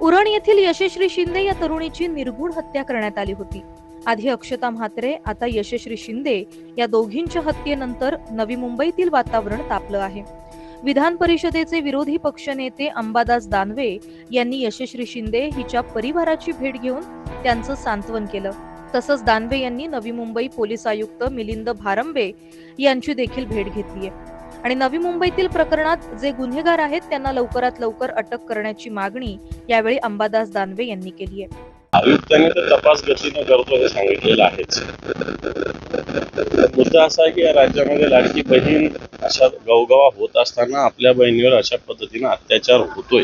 उरण येथील यशस्वी शिंदे या तरुणीची निर्गुण हत्या करण्यात आली होती. आधी अक्षता म्हात्रे आता यशस्वी शिंदे या दोघींच्या हत्येनंतर नवी मुंबईतील वातावरण तापलं आहे. विधान परिषदेचे विरोधी पक्षनेते अंबादास दानवे यांनी यशस्वी शिंदे हिच्या परिवाराची भेट घेऊन त्यांचं सांत्वन केलं. तसंच दानवे यांनी नवी मुंबई पोलीस आयुक्त मिलिंद भारंबे यांची देखील भेट घेतली आहे आणि नवी मुंबईतील प्रकरणात जे गुन्हेगार आहेत त्यांना लवकरात लवकर अटक करण्याची मागणी यावेळी अंबादास दानवे यांनी केली आहे. आयुक्तांनी तर तपास गतीनं करतो हे सांगितलेलं आहेच. मुद्दा असा आहे की या राज्यामध्ये लाडकी बहीण अशा गवगवा होत असताना आपल्या बहिणीवर अशा पद्धतीनं अत्याचार होतोय.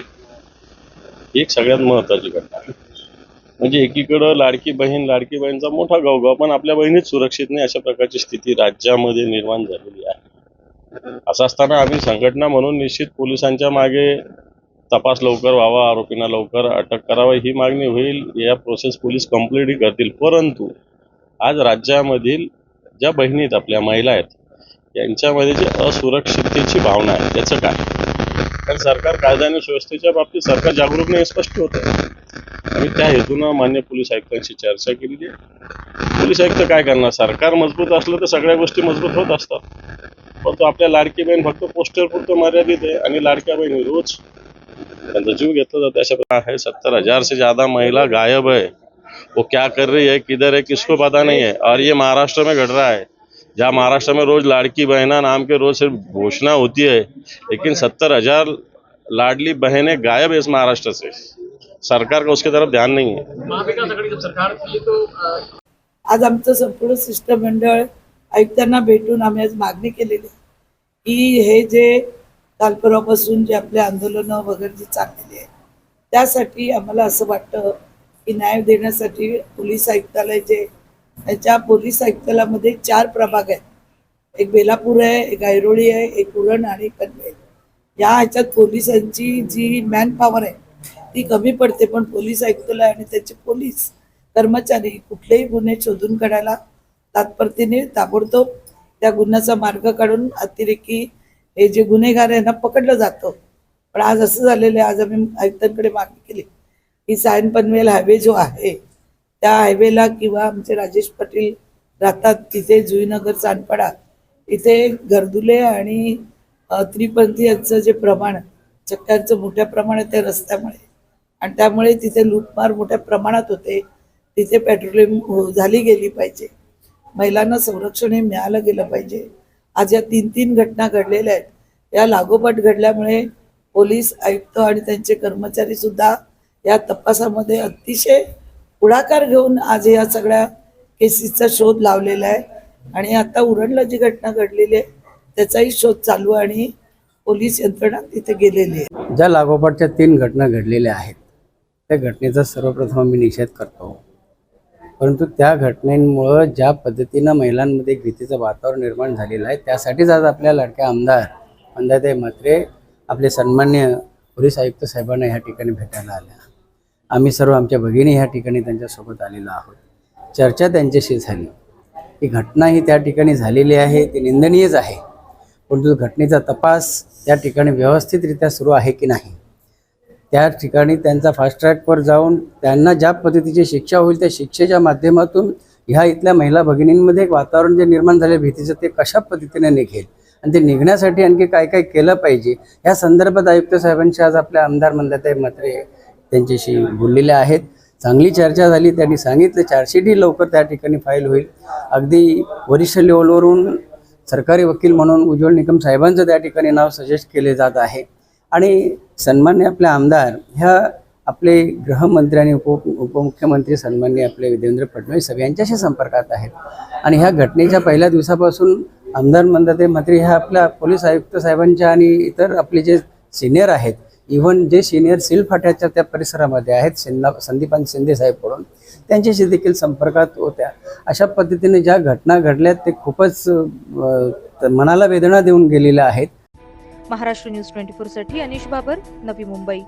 ही एक सगळ्यात महत्वाची घटना आहे. म्हणजे एकीकडं लाडकी बहीण लाडकी बहीणचा मोठा गवगवा पण आपल्या बहिणीच सुरक्षित नाही अशा प्रकारची स्थिती राज्यामध्ये निर्माण झालेली आहे. असं असताना आम्ही संघटना म्हणून निश्चित पोलिसांच्या मागे तपास लवकर व्हावा आरोपींना लवकर अटक करावी ही मागणी होईल. या प्रोसेस पोलीस कंप्लीटही करतील. परंतु आज राज्यामधील ज्या बहिणीत आपल्या महिला आहेत यांच्यामध्ये जी असुरक्षिततेची भावना आहे त्याचं काय? कारण सरकार कायदा आणि सुव्यवस्थेच्या बाबतीत सरकार जागरूक नाही हे स्पष्ट होतं. आणि त्या हेतूनं मान्य पोलीस आयुक्तांशी चर्चा केलेली आहे. पोलीस आयुक्त काय करणार? सरकार मजबूत असलं तर सगळ्या गोष्टी मजबूत होत असतात. परंतु आपल्या लाडकी बहीण फक्त पोस्टर पुरतं मर्यादित आहे आणि लाडक्या बहिणी रोज त्यांचा जीव घेतला जातो. अशा प्रकार है सत्तर हज़ार से ज़्यादा महिला गायब है वो क्या कर रही है किधर है किसको पता नहीं है. और ये महाराष्ट्र में घट रहा है. जहाँ महाराष्ट्र में रोज लाड़की बहना नाम के रोज सिर्फ़ घोषणा होती है. लेकिन सत्तर हज़ार लाडली बहनें गायब है इस महाराष्ट्र से. सरकार का उसकी तरफ़ ध्यान नहीं है. तो आज आमचं संपूर्ण शिष्टमंडळ आयुक्तांना भेटून आम्ही आज मागणी केलेली की हे जे कालपरापासून जे आपले आंदोलनं वगैरे जे चाललेली आहे त्यासाठी आम्हाला असं वाटतं की न्याय देण्यासाठी पोलीस आयुक्तालय जे त्याच्या पोलीस आयुक्तालयामध्ये चार प्रभाग आहेत. एक बेलापूर आहे एक ऐरोळी आहे एक उरण आणि पनवेल. या ह्याच्यात पोलिसांची जी मॅन पॉवर आहे ती कमी पडते. पण पोलीस आयुक्तालय आणि त्याचे पोलीस कर्मचारी कुठलेही गुन्हे शोधून काढायला तात्परतीने ताबडतोब त्या गुन्ह्याचा मार्ग काढून अतिरेकी हे जे गुन्हेगार आहे ना पकडलं जातं. पण आज असं झालेलं आहे आज आम्ही आयुक्तांकडे मागणी केली. की सायन पनवेल हायवे जो आहे त्या हायवेला किंवा आमचे राजेश पाटील राहतात तिथे जुईनगर चांदपाडा इथे गर्दुले आणि त्रिपंथीयांचं त्रिपंथी यांचं जे प्रमाण चक्क्यांचं मोठ्या प्रमाणात त्या रस्त्यामुळे. आणि त्यामुळे तिथे लूटमार मोठ्या प्रमाणात होते. तिथे पेट्रोलिंग हो- झाली गेली पाहिजे. महिलांना संरक्षण हे मिळालं गेलं पाहिजे. आज या तीन तीन घटना घडलेल्या आहेत. या लागोपाठ घडल्यामुळे पोलीस आयुक्त आणि त्यांचे कर्मचारी सुद्धा या तपासामध्ये अतिशय पुढाकार घेऊन आज या सगळ्या केसेसचा शोध लावलेला आहे. आणि आता उरणला जी घटना घडलेली आहे त्याचाही शोध चालू आणि पोलीस यंत्रणा तिथे गेलेली आहे. ज्या लागोपाठच्या तीन घटना घडलेल्या आहेत त्या घटनेचा सर्वप्रथम आम्ही निषेध करतो. परंतु त्या घटनेमुळं ज्या पद्धतीनं महिलांमध्ये भीतीचं वातावरण निर्माण झालेलं आहे त्यासाठीच आज आपल्या लाडक्या आमदार मंदाताई म्हात्रे आपले सन्मान्य पोलीस आयुक्त साहेबांना ह्या ठिकाणी भेटायला आल्या. आम्ही सर्व आमच्या भगिनी ह्या ठिकाणी त्यांच्यासोबत आलेलो आहोत. चर्चा त्यांच्याशी झाली. ही घटना ही त्या ठिकाणी झालेली आहे ती निंदनीयच आहे. परंतु घटनेचा तपास त्या ठिकाणी व्यवस्थितरित्या सुरू आहे की नाही त्या ठिकाणी त्यांचा फास्ट ट्रॅकवर जाऊन त्यांना ज्या पद्धतीची शिक्षा होईल त्या शिक्षेच्या माध्यमातून ह्या इथल्या महिला भगिनींमध्ये एक वातावरण जे निर्माण झाले भीतीचं ते कशा पद्धतीने निघेल? आणि ते निघण्यासाठी आणखी काय काय केलं पाहिजे? या संदर्भात आयुक्त साहेबांशी आज आपल्या आमदार मंदाताई म्हात्रे त्यांच्याशी बोललेले आहेत. चांगली चर्चा झाली त्यांनी सांगितलं चार्जशीटही लवकर त्या ठिकाणी फाईल होईल. अगदी वरिष्ठ लेवलवरून सरकारी वकील म्हणून उज्ज्वल निकम साहेबांचं त्या ठिकाणी नाव सजेस्ट केले जात आहे. आणि सन्मान्य आपले आमदार ह्या आपले गृहमंत्री आणि उप उपमुख्यमंत्री सन्मान्य आपले देवेंद्र फडणवीस साहेब यांच्याशी संपर्कात आहेत. आणि ह्या घटनेच्या पहिल्या दिवसापासून आमदार मंदाते मंत्री ह्या आपल्या पोलीस आयुक्त साहेबांच्या आणि इतर आपले जे सिनियर आहेत इव्हन जे सिनियर सिल फाट्याच्या त्या परिसरामध्ये आहेत सिन्ना संदीपान शिंदे साहेब म्हणून त्यांच्याशी देखील संपर्कात होत्या. अशा पद्धतीने ज्या घटना घडल्या ते खूपच मनाला वेदना देऊन गेलेल्या आहेत. महाराष्ट्र न्यूज ट्वेंटी फोरसाठी अनिश बाबर नवी मुंबई.